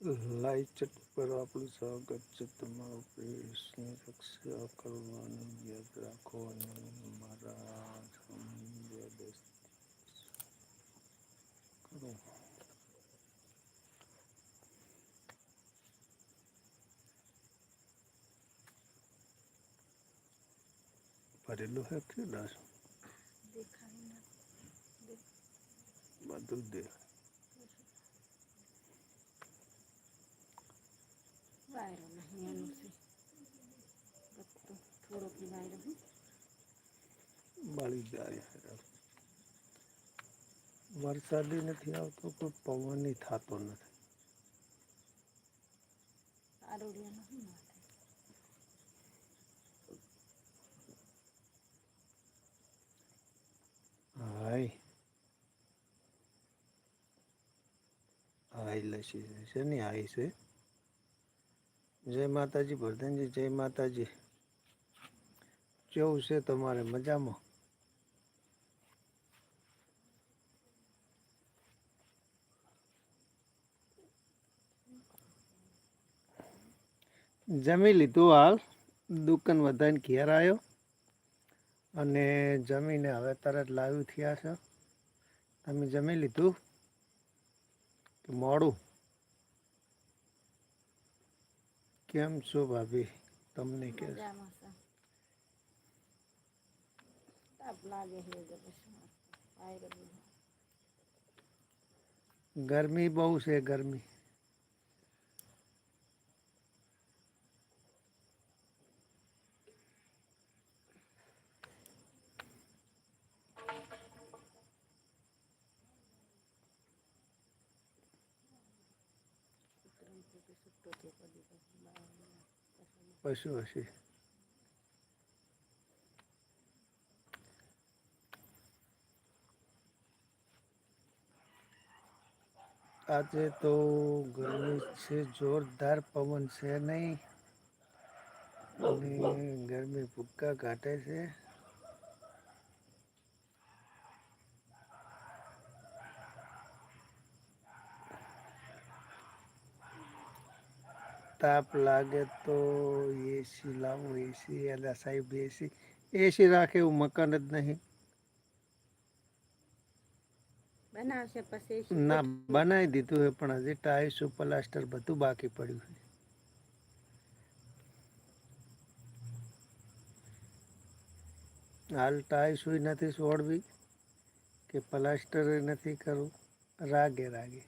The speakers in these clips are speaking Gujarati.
લાઈચટ પર આપણું સ્વાગત છે. તમારું પ્રેસની રક્ષા કરવાનું યાદ રાખો અને મારા કરો. ભરેલું હે કે દાસ બધું જ વાયરો નહીં એનું છે. બધું થોડોક વાયરો બળી જાય વરસાદી નથી આવતો કોઈ પવનની થતો નથી. આરોડિયા શું હાય. હાય લસી છે ને હાય છે? જય માતાજી ભરધનજી જય માતાજી. કેવું છે તમારે? મજામાં? જમી લીધું હાલ. દુકાન વધારીને ઘેર આવ્યો અને જમીને હવે તરત લાવ્યું થયા છે. તમે જમી લીધું? કે મોડું? કેમ છો ભાભી? તમને કે મજામાં છે. તાપ લાગે છે એટલે પછી વાયરો બધો ગરમી બહુ છે ગરમી. પશુ હશે આજે તો ગરમી છે, જોરદાર પવન છે નહીં. અને ગરમી ભૂક્કા કાઢે છે. તાપ લાગે તો એસી લાવો એસી એટલે સાહેબ એસી એસી રાખે એવું મકાન જ નહીં બનાવશે પછી શું ના બનાવી દીધું છે પણ હજી ટાઈસ પ્લાસ્ટર બધું બાકી પડ્યું છે હાલ ટાઈસ નથી છોડવી કે પ્લાસ્ટર નથી કરવું રાગે રાગે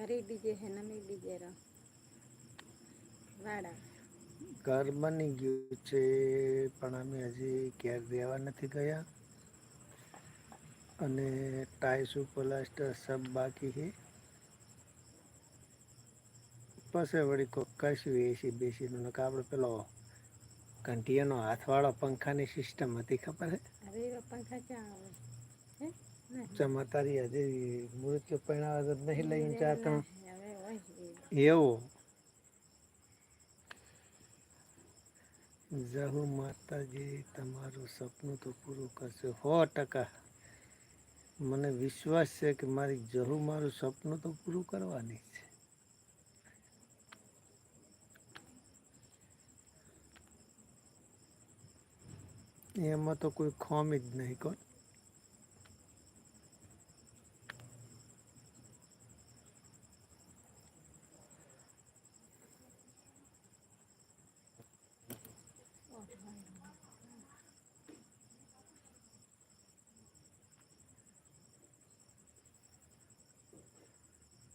ઘરે બીજે હે નમી બીજે રહો. વાડા. ઘર બની ગયું છે પણ અમે હજી ઘેર રહેવા નથી ગયા. અને ટાઈસ પ્લાસ્ટર સબ બાકી છે. પછી વળી કોક કરશું એસી બેસીનું નો આપણે પેલો ઘંટીયાનો હાથવાળો પંખાની સિસ્ટમ હતી ખબર હે પંખા ક્યાં આવે? નહીં. ચમતારી આજે મૃત્યુ પરિણામ તો નહીં લઈને એ. એવો? જહુ માતાજી તમારું સપનું તો પૂરું કરશે. સો ટકા. મને વિશ્વાસ છે કે મારી જહુ મારું સપનું તો પૂરું કરવાની છે. એમાં તો કોઈ ખોમી જ નહીં કોણ?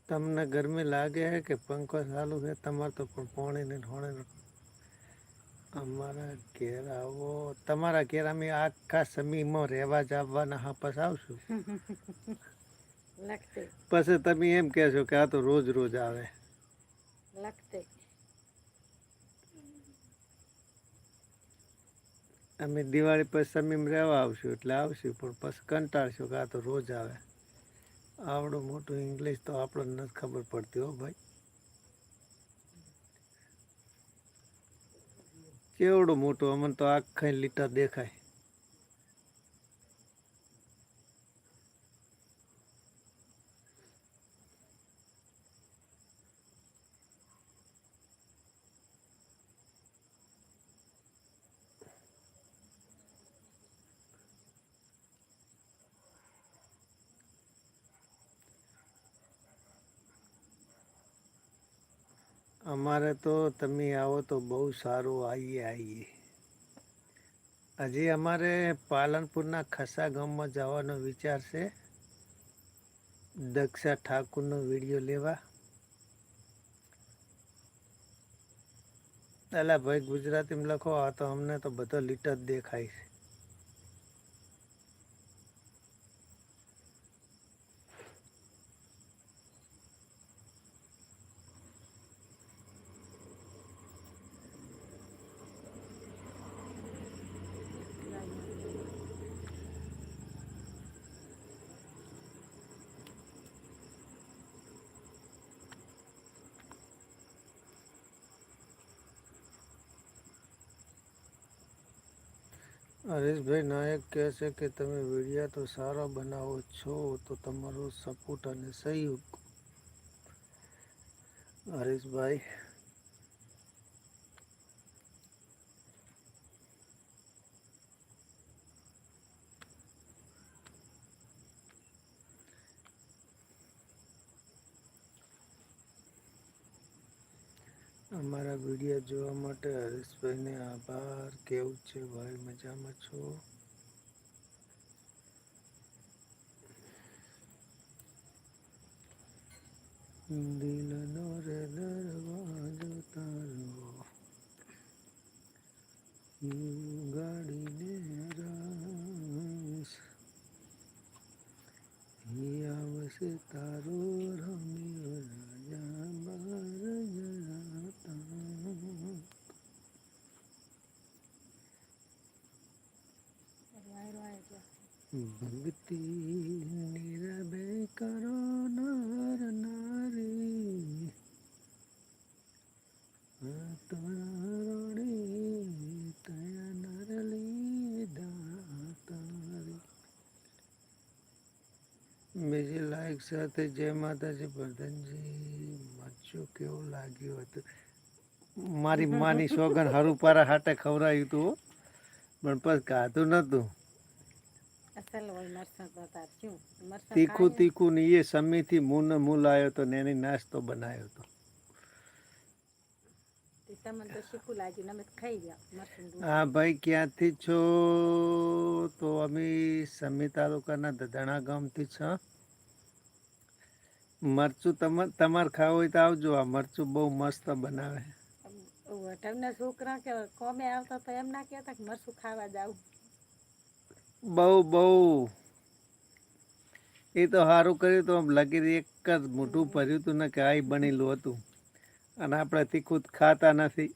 તમને ગરમી લાગે છે કે પંખો ચાલુ છે? તમારે તો પણ પોણી ને ઢોણે અમારા ઘેર આવો. તમારા ઘેર અમે આખા સમીમાં રહેવા જવાના. હા પછી આવશું. પછી તમે એમ કહેશો કે આ તો રોજ રોજ આવે. અમે દિવાળી પછી સમીમ રહેવા આવશું એટલે આવશું પણ પછી કંટાળશું કે આ તો રોજ આવે. આવડું મોટું ઇંગ્લિશ તો આપણને નથી ખબર પડતી હો ભાઈ. કેવડું મોટું? અમને તો આખા લીટા દેખાય. અમારે તો તમે આવો તો બહુ સારું આવીએ આવીએ હજી અમારે પાલનપુરના ખસા ગામમાં જવાનો વિચાર છે. દક્ષા ઠાકુરનો વીડિયો લેવા. અલા ભાઈ ગુજરાતીમાં લખો, આ તો અમને તો બધો લીટર દેખાય છે. હરેશભાઈ નાયક કહે છે કે તમે વીડિયો તો સારા બનાવો છો, તો તમારો સપોર્ટ અને સહયોગ. હરેશભાઈ અમારા વીડિયો જોવા માટે હરીશભાઈને આભાર. કેવું છે ભાઈ, મજામાં છો? દિલનો રે દરવાજો તારો. ગાડીને રાસ આવશે તારો રમ્યો રાજા બાર જણાતા વાયરો આવી ગયો ભક્તિ નીરબે કરો નર નારી તોડી તયા નર લીધા તારી બીજી લાઈક સાથે જય માતાજી પ્રધાનજી મરચું કેવું લાગ્યું હતું? મારી માની સોગન હરુપારા હાટે ખવડાવ્યું હતું. પણ પછી ખાધું નતું. તીખું તીખું ને એ સમીથી મૂન મૂ લાવ્યો તો ને એની નાસ્તો બનાવ્યો હતો તે તમને તો શીખું લાગ્યું ને અમે તો ખાઈ ગયા મરચાં દૂધ હા ભાઈ ક્યાંથી છો? તો અમે સમી તાલુકાના દધાણા ગામથી છ. મરચું તમાર ખાવું હોય તો આવજો. આ મરચું બહુ મસ્ત બનાવે. છોકરા કે કોમે આવતા તો એમ ના કહેતા કે મરચું ખાવા જાવ. બહુ બહુ. એ તો સારું કર્યું તો આમ લગી એક જ મોટું ભર્યું હતું ને કે આઈ બનેલું હતું. અને આપણે તીખું ખાતા નથી.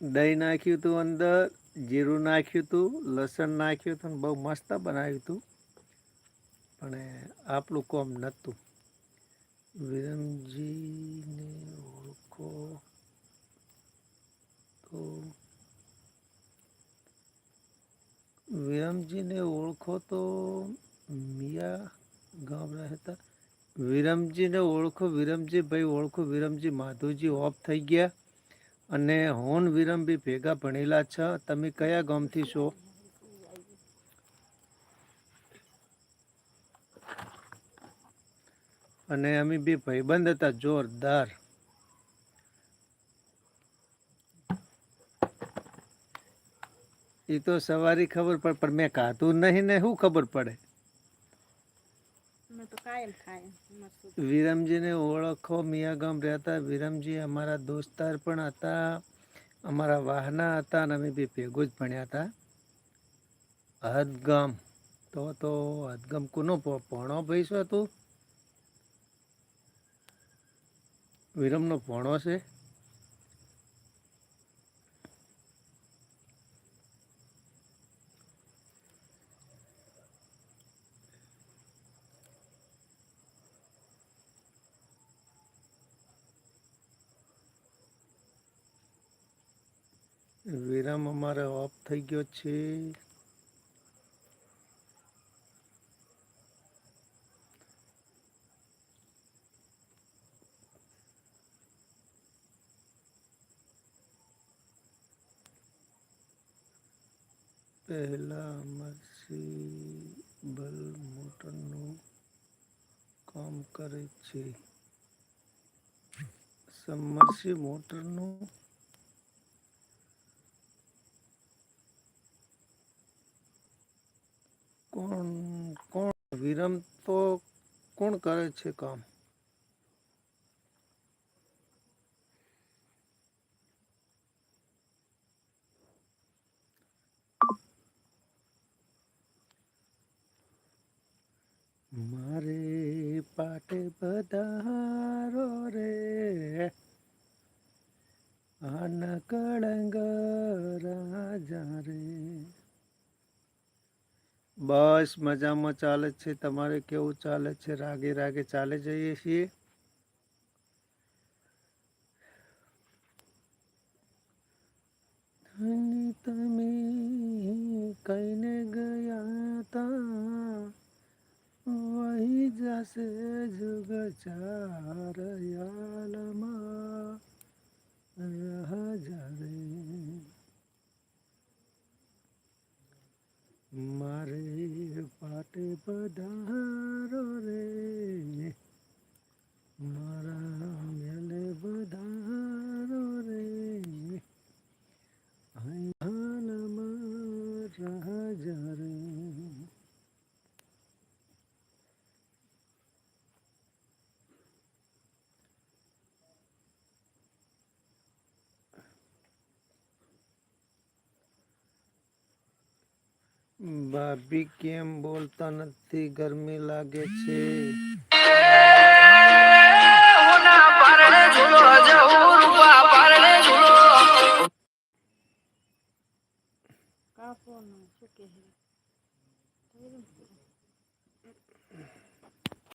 દહીં નાખ્યું હતું અંદર, જીરું નાખ્યું હતું લસણ નાખ્યું હતું બહુ મસ્ત બનાવ્યું હતું પણ આપણું કોમ નહોતું. વિરમજીને ઓળખો તો વિરમજીને ઓળખો તો મિયા ગામ રહેતા વિરમજીને ઓળખો વિરમજી ભાઈ ઓળખો, વિરમજી માધુજી ઓફ થઈ ગયા અને હોન વિરમભી ભેગા ભણેલા છે. તમે કયા ગામથી છો? અને અમે બે ભાઈબંધ હતા, જોરદાર. એ તો સવારી ખબર પડે, પણ મેં કાધું નહીં ને શું ખબર પડે અમે તો કાયમ ખાય મરચું વિરમજીને ઓળખો મિયાગામ રહેતા વિરમજી અમારા દોસ્તાર પણ હતા, અમારા વાહના હતા અને અમે બી ભેગું જ ભણ્યા હતા. હદગામ, તો તો હદગામ કોનો પોણો ભાઈ શું હતું વિરમનો ભણો છે વિરામ અમારે થઈ ગયો છે. પહેલા મરસી બલ મોટરનું કામ કરે છે. સમરસી મોટરનું કોણ કોણ વિરમ તો કોણ કરે છે કામ? મારે પાટે બધારો રે આ કળંગ રાજા રે. બસ મજામાં ચાલે છે. તમારે કેવું ચાલે છે? રાગે રાગે ચાલે જઈએ છીએ? તમે કઈને ગયા તા, વહી જશે જુગ ચાર યાલમાં રહ જાવે મારે પાટે પધારો રે મારા મેલે પધારો રે હાલમાં રાજા રે ભાભી કેમ બોલતા નથી? ગરમી લાગે છે. કાપો શું કહે